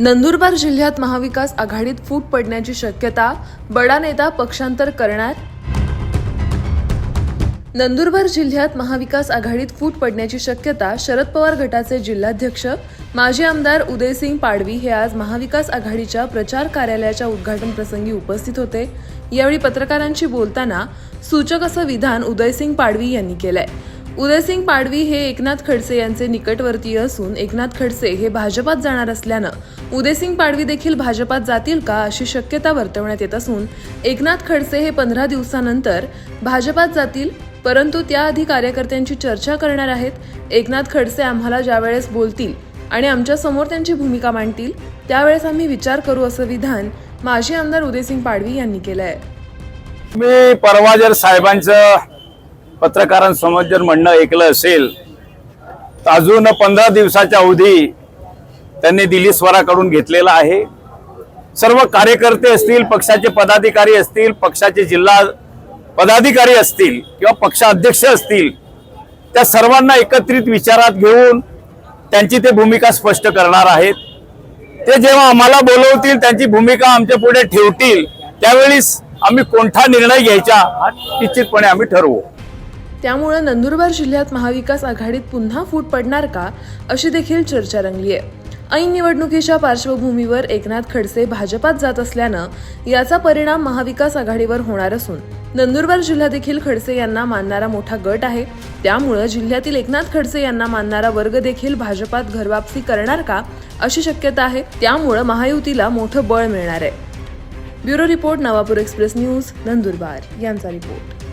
नंदुरबार जिल्ह्यात महाविकास आघाडीत फूट पडण्याची शक्यता बडा नेता पक्षांतर करणार? नंदुरबार जिल्ह्यात महाविकास आघाडीत फूट पडण्याची शक्यता शरद पवार गटाचे जिल्हाध्यक्ष माजी आमदार उदयसिंग पाडवी हे आज महाविकास आघाडीच्या प्रचार कार्यालयाच्या उद्घाटन प्रसंगी उपस्थित होते. यावेळी पत्रकारांशी बोलताना सूचक असं विधान उदयसिंग पाडवी यांनी केलंय. उदयसिंग पाडवी हे एकनाथ खडसे यांचे निकटवर्तीय असून एकनाथ खडसे हे भाजपात जाणार असल्यानं उदयसिंग पाडवी देखील भाजपात जातील का अशी शक्यता वर्तवण्यात येत असून एकनाथ खडसे हे पंधरा दिवसानंतर भाजपात जातील परंतु त्याआधी कार्यकर्त्यांची चर्चा करणार आहेत. एकनाथ खडसे आम्हाला ज्यावेळेस बोलतील आणि आमच्यासमोर त्यांची भूमिका मांडतील त्यावेळेस आम्ही विचार करू असं विधान माजी आमदार उदयसिंग पाडवी यांनी केलं आहे मी परवा जर साहेबांचं पत्रकारांसमोर जर म्हणणं ऐकलं असेल तर अजून पंधरा दिवसाच्या अवधी त्यांनी दिल्ली स्वराकडून घेतलेला आहे. सर्व कार्यकर्ते असतील पक्षाचे पदाधिकारी असतील पक्षाचे जिल्हा पदाधिकारी असतील किंवा पक्षाध्यक्ष असतील त्या सर्वांना एकत्रित विचारात घेऊन त्यांची ते भूमिका स्पष्ट करणार आहेत. ते जेव्हा आम्हाला बोलवतील त्यांची भूमिका आमच्या पुढे ठेवतील त्यावेळीस आम्ही कोणता निर्णय घ्यायचा हा निश्चितपणे आम्ही ठरवू. त्यामुळं नंदुरबार जिल्ह्यात महाविकास आघाडीत पुन्हा फूट पडणार का अशी देखील चर्चा रंगली आहे ऐन निवडणुकीच्या पार्श्वभूमीवर एकनाथ खडसे भाजपात जात असल्यानं याचा परिणाम महाविकास आघाडीवर होणार असून नंदुरबार जिल्हा देखील खडसे यांना मानणारा मोठा गट आहे. त्यामुळं जिल्ह्यातील एकनाथ खडसे यांना मानणारा वर्ग देखील भाजपात घरवापसी करणार का अशी शक्यता आहे. त्यामुळं महायुतीला मोठं बळ मिळणार आहे. Bureau report Navapur express news Nandurbar. यांचा रिपोर्ट.